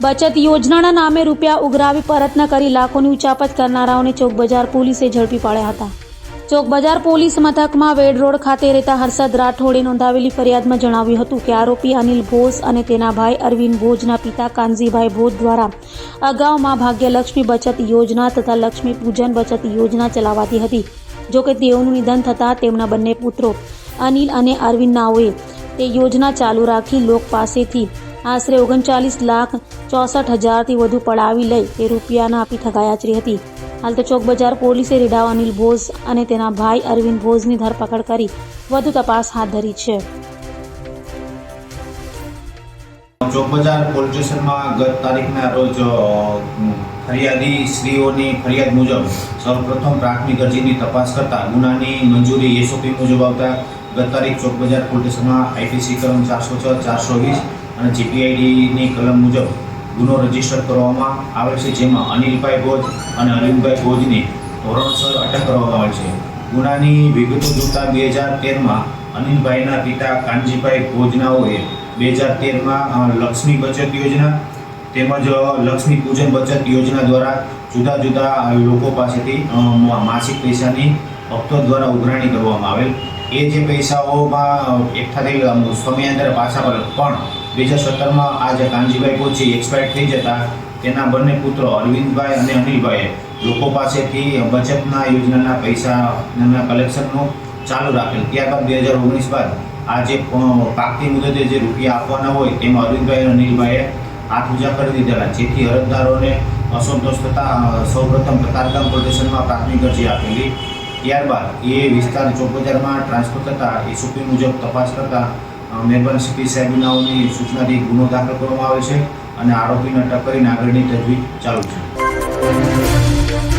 બચત યોજનાના નામે રૂપિયા ઉઘરાવી પરત ન કરી લાખોની ઉચાપત કરનારાઓને ચોકબજાર પોલીસે ઝડપી પાડ્યા હતા. ચોકબજાર પોલીસ મથકમાં વેડ રોડ ખાતે રહેતા હર્ષદ રાઠોડે નોંધાવેલી ફરિયાદમાં જણાવ્યું હતું કે આરોપી અનિલ ભોજ અને તેના ભાઈ અરવિંદ ભોજના પિતા કાનજીભાઈ ભોજ દ્વારા અગાઉમાં ભાગ્યલક્ષ્મી બચત યોજના તથા લક્ષ્મી પૂજન બચત યોજના ચલાવાતી હતી જોકે તેઓનું નિધન થતાં તેમના બંને પુત્રો અનિલ અને અરવિંદ નાઓએ તે યોજના ચાલુ રાખી લોક પાસેથી આશરે ઓગણચાલીસ લાખ ચોસઠ હજારથી વધુ પડાવી લઈ તે રૂપિયાના આપી ઠગાયાચરી હતી. હાલ તો ચોક બજાર પોલીસે રીડાવ અનિલ ભોજ અને તેના ભાઈ અરવિંદ ભોજની ધરપકડ કરી વધુ તપાસ હાથ ધરી છે. ચોક બજાર પોલીસ સ્ટેશનમાં ગત તારીખના રોજ ફરિયાદી શ્રીઓની ફરિયાદ મુજબ સૌપ્રથમ પ્રાથમિક અરજીની તપાસ કરતા ગુનાની મંજૂરી એસઓપી મુજબ આવતા ગત તારીખ ચોક બજાર પોલીસ સ્ટેશનમાં આઈપીસી કલમ ચારસો છ, ચારસો વીસ અને જીપીઆઈડીની કલમ મુજબ ગુનો રજિસ્ટર કરવામાં આવે છે, જેમાં અનિલભાઈ ભોજ અને અરવિંદભાઈ ભોજની ધોરણસર અટક કરવામાં આવે છે. ગુનાની વિગતો જોતા બે હજાર તેરમાં અનિલભાઈના પિતા કાનજીભાઈ ભોજનાઓએ બે હજાર તેરમાં લક્ષ્મી બચત યોજના તેમજ લક્ષ્મી પૂજન બચત યોજના દ્વારા જુદા જુદા લોકો પાસેથી માસિક પૈસાની હપ્તો દ્વારા ઉઘરાણી કરવામાં આવેલ. એ જે પૈસાઓમાં એકઠા થઈ સમયાંતરે પાછા પણ હજાર સત્તરમાં આ જે કાનજીભાઈ કોચી એક્સપાયર થઈ જતા, તેના બંને પુત્રો અરવિંદભાઈ અને અનિલભાઈએ લોકો પાસેથી બચતના યોજનાના પૈસાના કલેક્શનનું ચાલુ રાખેલ. ત્યારબાદ બે હજાર ઓગણીસ બાદ આ જે પાકતી મુદતે જે રૂપિયા આપવાના હોય તેમાં અરવિંદભાઈ અને અનિલભાઈએ હાથ ઉજા કરી દીધેલા. જેથી અરજદારોને અસંતોષ થતાં સૌપ્રથમ કતારગામ પ્રદેશનમાં પ્રાથમિક અરજી આપેલી. ત્યારબાદ એ વિસ્તાર ચોક બજારમાં ટ્રાન્સફર થતાં એસઓપી મુજબ તપાસ કરતાં મહેરબાન સીપી સાહેબનાઓની સૂચનાથી ગુનો દાખલ કરવામાં આવે છે અને આરોપીને અટક કરીને આગળની તજવીજ ચાલુ છે.